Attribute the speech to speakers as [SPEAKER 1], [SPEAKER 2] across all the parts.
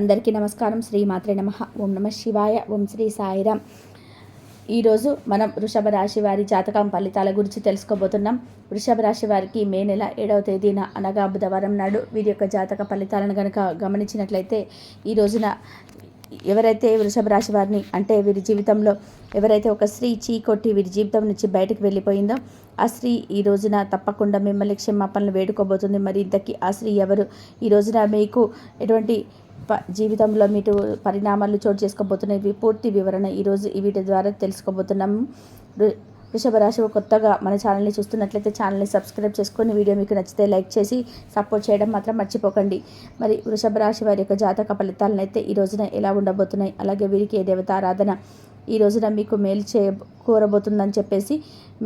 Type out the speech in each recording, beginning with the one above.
[SPEAKER 1] అందరికీ నమస్కారం. శ్రీ మాత్రే నమ. ఓం నమ శివాయ. ఓం శ్రీ సాయిరామ్ ఈరోజు మనం వృషభ రాశి వారి జాతకం ఫలితాల గురించి తెలుసుకోబోతున్నాం. వృషభ రాశి వారికి మే నెల ఏడవ తేదీన అనగా బుధవారం నాడు వీరి యొక్క జాతక ఫలితాలను కనుక గమనించినట్లయితే ఈ రోజున ఎవరైతే వృషభ రాశి వారిని అంటే వీరి జీవితంలో ఎవరైతే ఒక స్త్రీ చీ కొట్టి వీరి జీవితం నుంచి బయటకు వెళ్ళిపోయిందో ఆ స్త్రీ ఈ రోజున తప్పకుండా మిమ్మల్ని క్షమాపణలు వేడుకోబోతుంది. మరి ఇంతకీ ఆ స్త్రీ ఎవరు? ఈ రోజున మీకు ఎటువంటి జీవితంలో మీటు పరిణామాలు చోటు చేసుకోబోతున్నాయి పూర్తి వివరణ ఈరోజు వీటి ద్వారా తెలుసుకోబోతున్నాము వృషభ రాశి కొత్తగా మన ఛానల్ని చూస్తున్నట్లయితే ఛానల్ని సబ్స్క్రైబ్ చేసుకొని వీడియో మీకు నచ్చితే లైక్ చేసి సపోర్ట్ చేయడం మాత్రం మర్చిపోకండి. మరి వృషభ రాశి వారి యొక్క జాతక ఫలితాలను అయితే ఈ రోజున ఎలా ఉండబోతున్నాయి? అలాగే వీరికి ఏ దేవత ఆరాధన ఈ రోజున మీకు మేలు చే కోరబోతుందని చెప్పేసి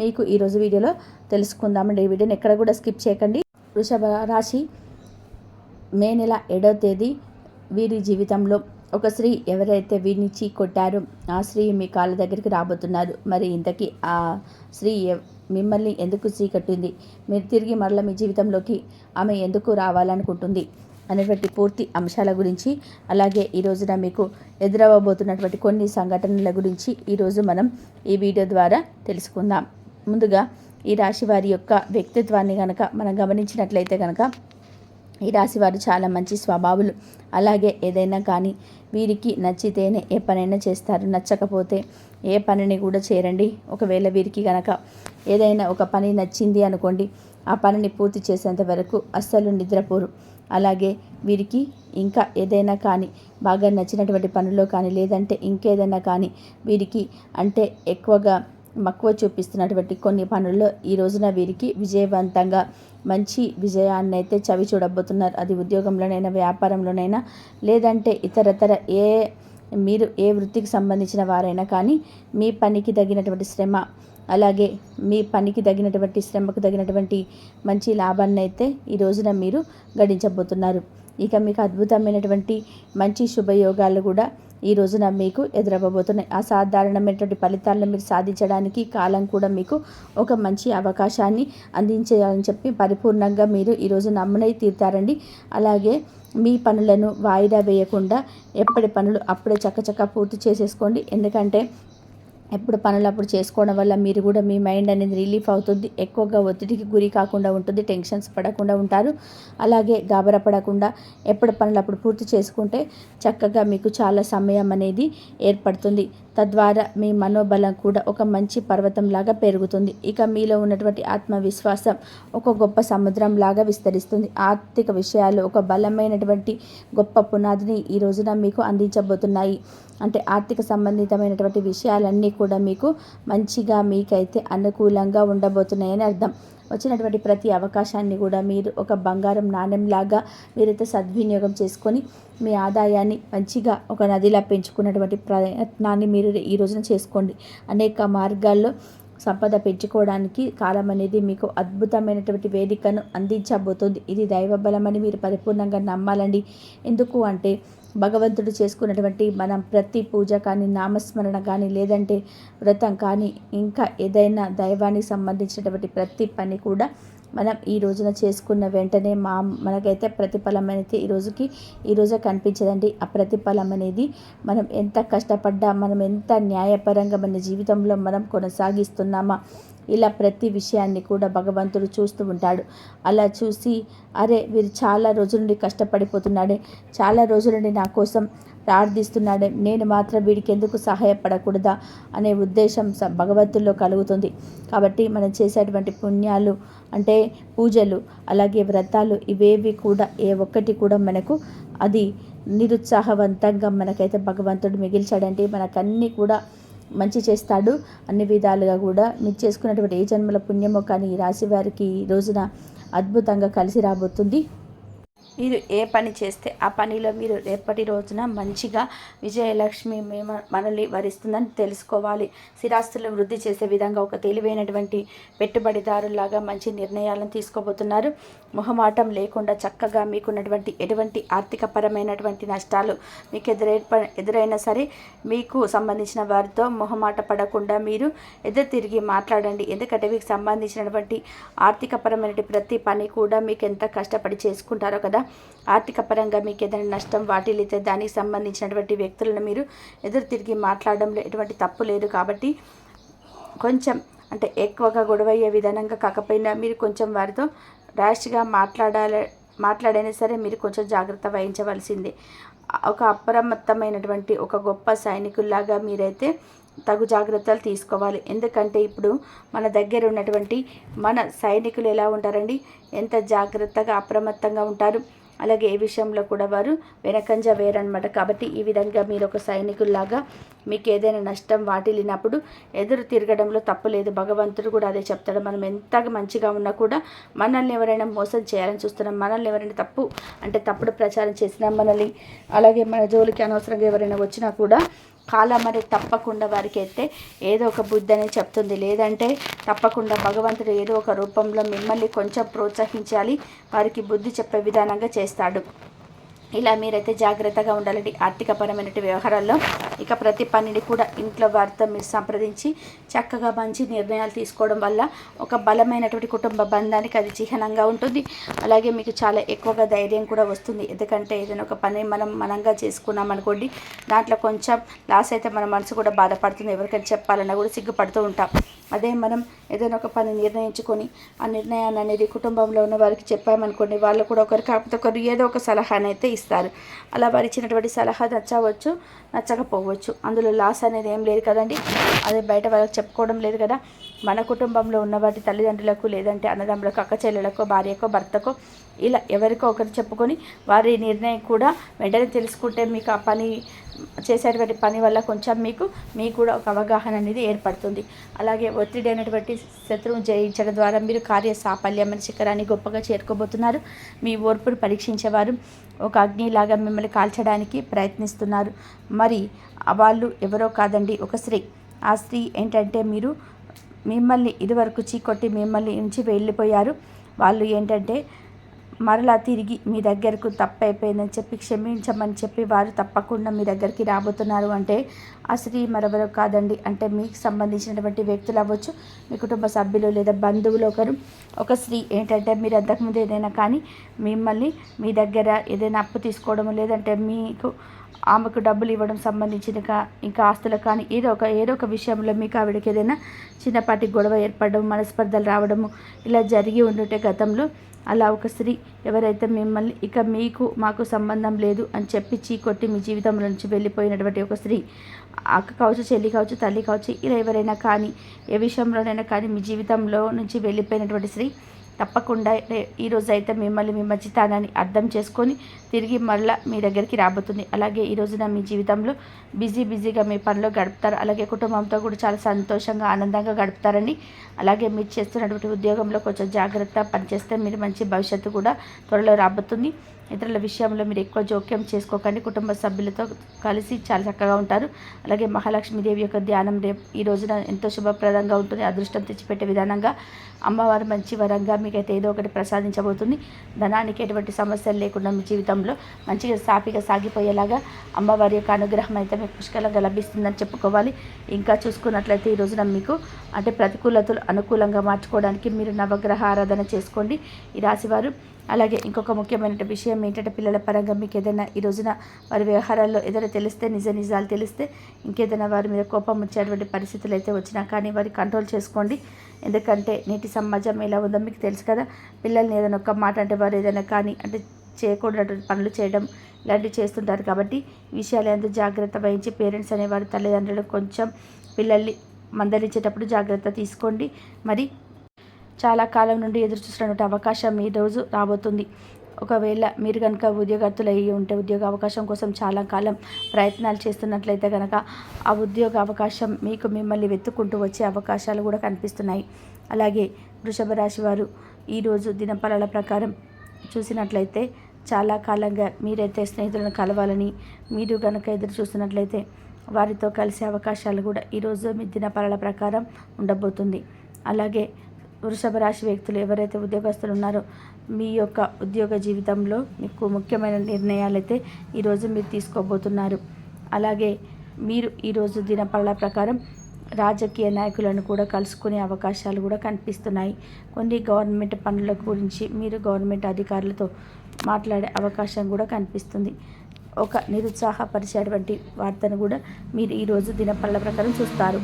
[SPEAKER 1] మీకు ఈరోజు వీడియోలో తెలుసుకుందామండి. ఈ వీడియోని ఎక్కడ కూడా స్కిప్ చేయకండి. వృషభ రాశి మే నెల ఏడవ తేదీ వీరి జీవితంలో ఒక స్త్రీ ఎవరైతే వీరిని చీ కొట్టారో ఆ స్త్రీ మీ కాళ్ళ దగ్గరికి రాబోతున్నారు. మరి ఇంతకీ ఆ స్త్రీ మిమ్మల్ని ఎందుకు చీ కట్టింది మీరు తిరిగి మరల మీ జీవితంలోకి ఆమె ఎందుకు రావాలనుకుంటుంది? అనేటువంటి పూర్తి అంశాల గురించి అలాగే ఈ రోజున మీకు ఎదురవ్వబోతున్నటువంటి కొన్ని సంఘటనల గురించి ఈరోజు మనం ఈ వీడియో ద్వారా తెలుసుకుందాం. ముందుగా ఈ రాశి వారి యొక్క వ్యక్తిత్వాన్ని కనుక మనం గమనించినట్లయితే కనుక ఈ రాశి వారు చాలా మంచి స్వభావులు. అలాగే ఏదైనా కానీ వీరికి నచ్చితేనే ఏ పనైనా చేస్తారు. నచ్చకపోతే ఏ పనిని కూడా చేరండి ఒకవేళ వీరికి కనుక ఏదైనా ఒక పని నచ్చింది అనుకోండి ఆ పనిని పూర్తి చేసేంత వరకు అస్సలు నిద్రపోరు. అలాగే వీరికి ఇంకా ఏదైనా కానీ బాగా నచ్చినటువంటి పనుల్లో కానీ లేదంటే ఇంకేదైనా కానీ వీరికి అంటే ఎక్కువగా మక్కువ చూపిస్తున్నటువంటి కొన్ని పనుల్లో ఈ రోజున వీరికి విజయవంతంగా మంచి విజయాన్ని అయితే చవి చూడబోతున్నారు. అది ఉద్యోగంలోనైనా వ్యాపారంలోనైనా లేదంటే ఇతరతర ఏ మీరు ఏ వృత్తికి సంబంధించిన వారైనా కానీ మీ పనికి తగినటువంటి శ్రమ అలాగే మీ పనికి తగినటువంటి శ్రమకు తగినటువంటి మంచి లాభాన్ని అయితే ఈ రోజున మీరు గడించబోతున్నారు. ఇక మీకు అద్భుతమైనటువంటి మంచి శుభయోగాలు కూడా ఈ రోజున మీకు ఎదురవ్వబోతున్నాయి. అసాధారణమైనటువంటి ఫలితాలను మీరు సాధించడానికి కాలం కూడా మీకు ఒక మంచి అవకాశాన్ని అందించేయాలని చెప్పి పరిపూర్ణంగా మీరు ఈరోజు నమ్మనై తీరుతారండి. అలాగే మీ పనులను వాయిదా వేయకుండా ఎప్పటి పనులు అప్పుడే చక్కచక్క పూర్తి చేసేసుకోండి. ఎందుకంటే ఎప్పుడు పనులు అప్పుడు చేసుకోవడం వల్ల మీరు కూడా మీ మైండ్ అనేది రిలీఫ్ అవుతుంది. ఎక్కువగా ఒత్తిడికి గురి కాకుండా ఉంటుంది టెన్షన్స్ పడకుండా ఉంటారు. అలాగే గాబర పడకుండా ఎప్పుడు పనులు అప్పుడు పూర్తి చేసుకుంటే చక్కగా మీకు చాలా సమయం అనేది ఏర్పడుతుంది. తద్వారా మీ మనోబలం కూడా ఒక మంచి పర్వతంలాగా పెరుగుతుంది. ఇక మీలో ఉన్నటువంటి ఆత్మవిశ్వాసం ఒక గొప్ప సముద్రం లాగా విస్తరిస్తుంది. ఆర్థిక విషయాలు ఒక బలమైనటువంటి గొప్ప పునాదిని ఈ రోజున మీకు అందించబోతున్నాయి. అంటే ఆర్థిక సంబంధితమైనటువంటి విషయాలన్నీ కూడా మీకు మంచిగా మీకైతే అనుకూలంగా ఉండబోతున్నాయని అర్థం. వచ్చినటువంటి ప్రతి అవకాశాన్ని కూడా మీరు ఒక బంగారం నాణ్యంలాగా మీరైతే సద్వినియోగం చేసుకొని మీ ఆదాయాన్ని మంచిగా ఒక నదిలా పెంచుకున్నటువంటి ప్రయత్నాన్ని మీరు ఈ రోజున చేసుకోండి. అనేక మార్గాల్లో సంపద పెంచుకోవడానికి కాలం అనేది మీకు అద్భుతమైనటువంటి వేదికను అందించబోతుంది. ఇది దైవబలమని మీరు పరిపూర్ణంగా నమ్మాలండి. ఎందుకు అంటే భగవంతుడు చేసుకున్నటువంటి మనం ప్రతి పూజ కానీ నామస్మరణ కానీ లేదంటే వ్రతం కానీ ఇంకా ఏదైనా దైవానికి సంబంధించినటువంటి ప్రతి పని కూడా మనం ఈ రోజున చేసుకున్న వెంటనే మా మనకైతే ప్రతిఫలం అనేది ఈ రోజుకి ఈ రోజే కనిపించదండి. ఆ ప్రతిఫలం అనేది మనం ఎంత కష్టపడ్డా మనం ఎంత న్యాయపరంగా మన జీవితంలో మనం కొనసాగిస్తున్నామా ఇలా ప్రతి విషయాన్ని కూడా భగవంతుడు చూస్తూ ఉంటాడు. అలా చూసి అరే వీరు చాలా రోజుల నుండి కష్టపడిపోతున్నాడే చాలా రోజుల నుండి నా కోసం ప్రార్థిస్తున్నాడే నేను మాత్రం వీడికి ఎందుకు సహాయపడకూడదా అనే ఉద్దేశం స- భగవంతుల్లో కలుగుతుంది. కాబట్టి మనం చేసేటువంటి పుణ్యాలు అంటే పూజలు అలాగే వ్రతాలు ఇవేవి కూడా ఏ ఒక్కటి కూడా మనకు అది నిరుత్సాహవంతంగా మనకైతే భగవంతుడు మిగిల్చాడంటే మనకన్నీ కూడా మంచి చేస్తాడు. అన్ని విధాలుగా కూడా మీరు చేసుకున్నటువంటి ఏ జన్మల పుణ్యమో కానీ ఈ రాశి వారికి ఈ రోజున అద్భుతంగా కలిసి రాబోతుంది. మీరు ఏ పని చేస్తే ఆ పనిలో మీరు రేపటి రోజున మంచిగా విజయలక్ష్మి మేము మనల్ని వరిస్తుందని తెలుసుకోవాలి. స్థిరాస్తులను వృద్ధి చేసే విధంగా ఒక తెలివైనటువంటి పెట్టుబడిదారులాగా మంచి నిర్ణయాలను తీసుకోబోతున్నారు. మొహమాటం లేకుండా చక్కగా మీకున్నటువంటి ఎటువంటి ఆర్థిక పరమైనటువంటి నష్టాలు మీకు ఎదురై ఎదురైనా సరే మీకు సంబంధించిన వారితో మొహమాట పడకుండా మీరు ఎదురు తిరిగి మాట్లాడండి. ఎందుకంటే మీకు సంబంధించినటువంటి ఆర్థికపరమైనటువంటి ప్రతి పని కూడా మీకు ఎంత కష్టపడి చేసుకుంటారో కదా. ఆర్థిక పరంగా మీకు ఏదైనా నష్టం వాటిల్లితే దానికి సంబంధించినటువంటి వ్యక్తులను మీరు ఎదురు తిరిగి మాట్లాడడంలో ఎటువంటి తప్పు లేదు కాబట్టి కొంచెం అంటే ఎక్కువగా గొడవయ్యే విధానంగా కాకపోయినా మీరు కొంచెం వారితో ర్యాష్గా మాట్లాడాలి మాట్లాడైనా సరే మీరు కొంచెం జాగ్రత్త వహించవలసిందే. ఒక అప్రమత్తమైనటువంటి ఒక గొప్ప సైనికుల్లాగా మీరైతే తగు జాగ్రత్తలు తీసుకోవాలి. ఎందుకంటే ఇప్పుడు మన దగ్గర ఉన్నటువంటి మన సైనికులు ఎలా ఉంటారండి? ఎంత జాగ్రత్తగా అప్రమత్తంగా ఉంటారు? అలాగే ఏ విషయంలో కూడా వారు వెనకంజ వేరనమాట కాబట్టి ఈ విధంగా మీరు ఒక సైనికుల్లాగా మీకు ఏదైనా నష్టం వాటిల్లినప్పుడు ఎదురు తిరగడంలో తప్పు లేదు. భగవంతుడు కూడా అదే చెప్తాడు. మనం ఎంత మంచిగా ఉన్నా కూడా మనల్ని ఎవరైనా మోసం చేయాలని చూస్తున్నాం. మనల్ని ఎవరైనా తప్పు అంటే తప్పుడు ప్రచారం చేసినా మనల్ని అలాగే మన జోలికి అనవసరంగా ఎవరైనా వచ్చినా కూడా కాలం మరి తప్పకుండా వారికి అయితే ఏదో ఒక బుద్ధి అనేది చెప్తుంది. లేదంటే తప్పకుండా భగవంతుడు ఏదో ఒక రూపంలో మిమ్మల్ని కొంచెం ప్రోత్సహించాలి. వారికి బుద్ధి చెప్పే విధానంగా చేస్తాడు. ఇలా మీరైతే జాగ్రత్తగా ఉండాలండి. ఆర్థికపరమైన వ్యవహారాల్లో ఇక ప్రతి పనిని కూడా ఇంట్లో వారితో మీరు సంప్రదించి చక్కగా మంచి నిర్ణయాలు తీసుకోవడం వల్ల ఒక బలమైనటువంటి కుటుంబ బంధానికి అది చిహ్నంగా ఉంటుంది. అలాగే మీకు చాలా ఎక్కువగా ధైర్యం కూడా వస్తుంది. ఎందుకంటే ఏదైనా ఒక పని మనం మనంగా చేసుకున్నాం అనుకోండి దాంట్లో కొంచెం లాస్ అయితే మన మనసు కూడా బాధపడుతుంది. ఎవరికైనా చెప్పాలన్నా కూడా సిగ్గుపడుతూ ఉంటాం. అదే మనం ఏదైనా ఒక పని నిర్ణయించుకొని ఆ నిర్ణయాన్ని అనేది కుటుంబంలో ఉన్న వారికి చెప్పామనుకోండి వాళ్ళు కూడా ఒకరు కాకపోతే ఒకరు ఏదో ఒక సలహానైతే అయితే ఇస్తారు. అలా వారు ఇచ్చినటువంటి సలహా నచ్చవచ్చు నచ్చకపోవచ్చు. అందులో లాస్ అనేది ఏం లేదు కదండి. అది బయట వాళ్ళకి చెప్పుకోవడం లేదు కదా. మన కుటుంబంలో ఉన్న వాటి తల్లిదండ్రులకు లేదంటే అన్నదమ్ములకు అక్క చెల్లెలకు భార్యకో భర్తకో ఇలా ఎవరికో ఒకరు చెప్పుకొని వారి నిర్ణయం కూడా వెంటనే తెలుసుకుంటే మీకు ఆ పని చేసేటువంటి పని వల్ల కొంచెం మీకు మీకు కూడా ఒక అవగాహన అనేది ఏర్పడుతుంది. అలాగే ఒత్తిడి అయినటువంటి శత్రువు జయించడం ద్వారా మీరు కార్య సాఫల్యం అనే శిఖరాన్ని గొప్పగా చేరుకోబోతున్నారు. మీ ఓర్పును పరీక్షించేవారు ఒక అగ్నిలాగా మిమ్మల్ని కాల్చడానికి ప్రయత్నిస్తున్నారు. మరి వాళ్ళు ఎవరో కాదండి ఒక స్త్రీ. ఆ స్త్రీ ఏంటంటే మీరు మిమ్మల్ని ఇదివరకు చీకొట్టి మిమ్మల్ని ఉంచి వెళ్ళిపోయారు. వాళ్ళు ఏంటంటే మరలా తిరిగి మీ దగ్గరకు తప్పైపోయిందని చెప్పి క్షమించమని చెప్పి వారు తప్పకుండా మీ దగ్గరికి రాబోతున్నారు అంటే ఆ స్త్రీ మరెవరో కాదండి. అంటే మీకు సంబంధించినటువంటి వ్యక్తులు అవ్వచ్చు మీ కుటుంబ సభ్యులు లేదా బంధువులు ఒకరు. ఒక స్త్రీ ఏంటంటే మీరు అంతకుముందు ఏదైనా కానీ మిమ్మల్ని మీ దగ్గర ఏదైనా అప్పు తీసుకోవడం లేదంటే మీకు ఆమెకు డబ్బులు ఇవ్వడం సంబంధించిన ఇంకా ఆస్తులు కానీ ఏదో ఒక ఏదో ఒక విషయంలో మీకు ఆవిడకి ఏదైనా చిన్నపాటి గొడవ ఏర్పడడం మనస్పర్ధలు రావడము ఇలా జరిగి ఉండుంటే గతంలో అలా ఒక స్త్రీ ఎవరైతే మిమ్మల్ని ఇక మీకు మాకు సంబంధం లేదు అని చెప్పి చీకొట్టి మీ జీవితంలో నుంచి వెళ్ళిపోయినటువంటి ఒక స్త్రీ అక్క కావచ్చు చెల్లి కావచ్చు తల్లి కావచ్చు ఇలా ఎవరైనా కానీ ఏ విషయంలోనైనా కానీ మీ జీవితంలో నుంచి వెళ్ళిపోయినటువంటి స్త్రీ తప్పకుండా ఈరోజు అయితే మిమ్మల్ని మీ మంచితనాన్ని అర్థం చేసుకొని తిరిగి మళ్ళీ మీ దగ్గరికి రాబోతుంది. అలాగే ఈ రోజున మీ జీవితంలో బిజీ బిజీగా మీ పనిలో గడుపుతారు. అలాగే కుటుంబంతో కూడా చాలా సంతోషంగా ఆనందంగా గడుపుతారని. అలాగే మీరు చేస్తున్నటువంటి ఉద్యోగంలో కొంచెం జాగ్రత్త పనిచేస్తే మీరు మంచి భవిష్యత్తు కూడా త్వరలో రాబోతుంది. ఇతరుల విషయంలో మీరు ఎక్కువ జోక్యం చేసుకోకండి. కుటుంబ సభ్యులతో కలిసి చాలా చక్కగా ఉంటారు. అలాగే మహాలక్ష్మీదేవి యొక్క ధ్యానం రేపు ఈ రోజున ఎంతో శుభప్రదంగా ఉంటుంది. అదృష్టం తెచ్చిపెట్టే విధానంగా అమ్మవారు మంచి వరంగా మీకైతే ఏదో ఒకటి ప్రసాదించబోతుంది. ధనానికి ఎటువంటి సమస్యలు లేకుండా మీ జీవితంలో మంచిగా సాఫీగా సాగిపోయేలాగా అమ్మవారి యొక్క అనుగ్రహం అయితే మీకు పుష్కలంగా లభిస్తుందని చెప్పుకోవాలి. ఇంకా చూసుకున్నట్లయితే ఈ రోజున మీకు అంటే ప్రతికూలతలు అనుకూలంగా మార్చుకోవడానికి మీరు నవగ్రహ ఆరాధన చేసుకోండి. ఈ రాశివారు అలాగే ఇంకొక ముఖ్యమైన విషయం ఏంటంటే పిల్లల పరంగా మీకు ఏదైనా ఈ రోజున వారి వ్యవహారాల్లో ఏదైనా తెలిస్తే నిజ నిజాలు తెలిస్తే ఇంకేదైనా వారి మీద కోపం వచ్చేటువంటి పరిస్థితులు అయితే వచ్చినా కానీ వారి కంట్రోల్ చేసుకోండి. ఎందుకంటే నేటి సమాజం ఎలా ఉందో మీకు తెలుసు కదా. పిల్లల్ని ఏదైనా ఒక మాట అంటే వారు ఏదైనా కానీ అంటే చేయకూడనటువంటి పనులు చేయడం ఇలాంటివి చేస్తుంటారు కాబట్టి విషయాలు ఎంత జాగ్రత్త వహించి పేరెంట్స్ అనేవారు తల్లిదండ్రులు కొంచెం పిల్లల్ని మందలించేటప్పుడు జాగ్రత్త తీసుకోండి. మరి చాలా కాలం నుండి ఎదురు చూస్తున్నటువంటి అవకాశం ఈ రోజు రాబోతుంది. ఒకవేళ మీరు కనుక ఉద్యోగార్థులు అయ్యి ఉంటే ఉద్యోగ అవకాశం కోసం చాలా కాలం ప్రయత్నాలు చేస్తున్నట్లయితే కనుక ఆ ఉద్యోగ అవకాశం మీకు మిమ్మల్ని వెతుక్కుంటూ వచ్చే అవకాశాలు కూడా కనిపిస్తున్నాయి. అలాగే వృషభ రాశి వారు ఈరోజు దినఫలాల ప్రకారం చూసినట్లయితే చాలా కాలంగా మీరైతే స్నేహితులను కలవాలని మీరు కనుక ఎదురు చూస్తున్నట్లయితే వారితో కలిసే అవకాశాలు కూడా ఈరోజు మీ దినఫలాల ప్రకారం ఉండబోతుంది. అలాగే వృషభ రాశి వ్యక్తులు ఎవరైతే ఉద్యోగస్తులు ఉన్నారో మీ యొక్క ఉద్యోగ జీవితంలో మీకు ముఖ్యమైన నిర్ణయాలు అయితే ఈరోజు మీరు తీసుకోబోతున్నారు. అలాగే మీరు ఈరోజు దినపళ్ళ ప్రకారం రాజకీయ నాయకులను కూడా కలుసుకునే అవకాశాలు కూడా కనిపిస్తున్నాయి. కొన్ని గవర్నమెంట్ పనుల గురించి మీరు గవర్నమెంట్ అధికారులతో మాట్లాడే అవకాశం కూడా కనిపిస్తుంది. ఒక నిరుత్సాహపరిచేటువంటి వార్తను కూడా మీరు ఈరోజు దినపళ్ళ ప్రకారం చూస్తారు.